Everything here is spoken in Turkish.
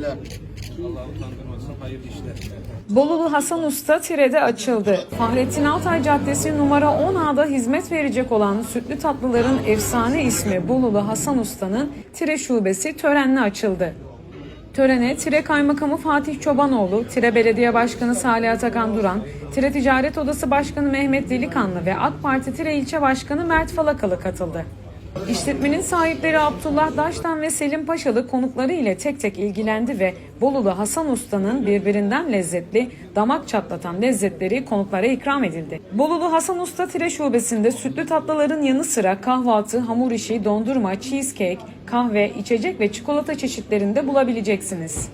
Teşekkürler. Bolulu Hasan Usta Tire'de açıldı. Fahrettin Altay Caddesi numara 10A'da hizmet verecek olan sütlü tatlıların efsane ismi Bolulu Hasan Usta'nın Tire şubesi törenle açıldı. Törene Tire Kaymakamı Fatih Çobanoğlu, Tire Belediye Başkanı Salih Atakan Duran, Tire Ticaret Odası Başkanı Mehmet Delikanlı ve AK Parti Tire İlçe Başkanı Mert Falakalı katıldı. İşletmenin sahipleri Abdullah Daştan ve Selim Paşalı konukları ile tek tek ilgilendi ve Bolulu Hasan Usta'nın birbirinden lezzetli, damak çatlatan lezzetleri konuklara ikram edildi. Bolulu Hasan Usta Tire Şubesi'nde sütlü tatlıların yanı sıra kahvaltı, hamur işi, dondurma, cheesecake, kahve, içecek ve çikolata çeşitlerinde bulabileceksiniz.